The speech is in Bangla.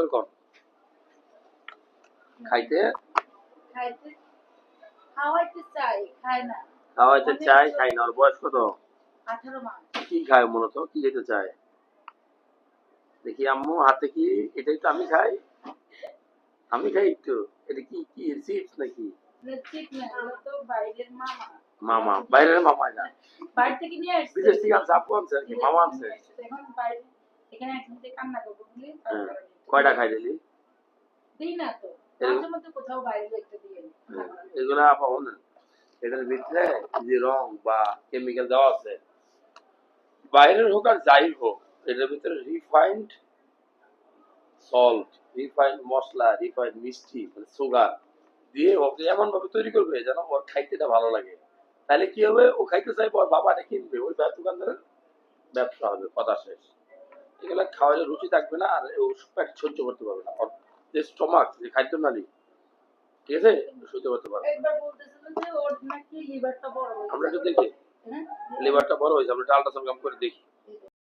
করে কম খাইতে? খাইতে? খাওয়াইতে চাই খায় না। খাওয়াইতে চাই খাই না। ওর বয়স কত? কি খায় মূলত কি খেতে চায়? দেখি আম্মু হাতে কি? এটাই তো আমি খাই। আমি খাই একটু। এটা কি কি চিপস নাকি? মামা। বাইরের মামা না? বাইরে থেকে নিয়ে আসছে। বিদেশ থেকে আনছে আপু আনছে মামা আনছে? এখন একসাথে কান্না করব বলে হ্যাঁ। কয়টা খাই দিলি দিই না তো। মাঝে মধ্যে কোথাও বাইরে একটা দিয়ে এগুলো আপা বলেন এটার ভিতরে যে রং বা কেমিক্যাল দেওয়া আছে বাইরের হোক আর যাই হোক এটার ভিতরে রিফাইন্ড সল্ট রিফাইন্ড মশলা রিফাইন্ড মিষ্টি মানে সুগার দিয়ে ওকে এমন ভাবে তৈরি করবে যেন ওর খাইতেটা ভালো লাগে। তাহলে কি হবে? ও খাইতে চাইবে ওর বাবাটা কিনবে। ওই দোকানদারের ব্যবসা হবে কথা শেষ। এগুলো খাওয়ালে রুচি থাকবে না আর ওষুধ পেট সহ্য করতে পারবে না। যে স্টমাক যে খাদ্য নালী ঠিক আছে? সহ্য করতে পারবে হয়ে আমরা একটু দেখি। হ্যাঁ? লিভারটা বড় হয়েছে আমরা আল্ট্রাসাউন্ড কাম করে দেখি।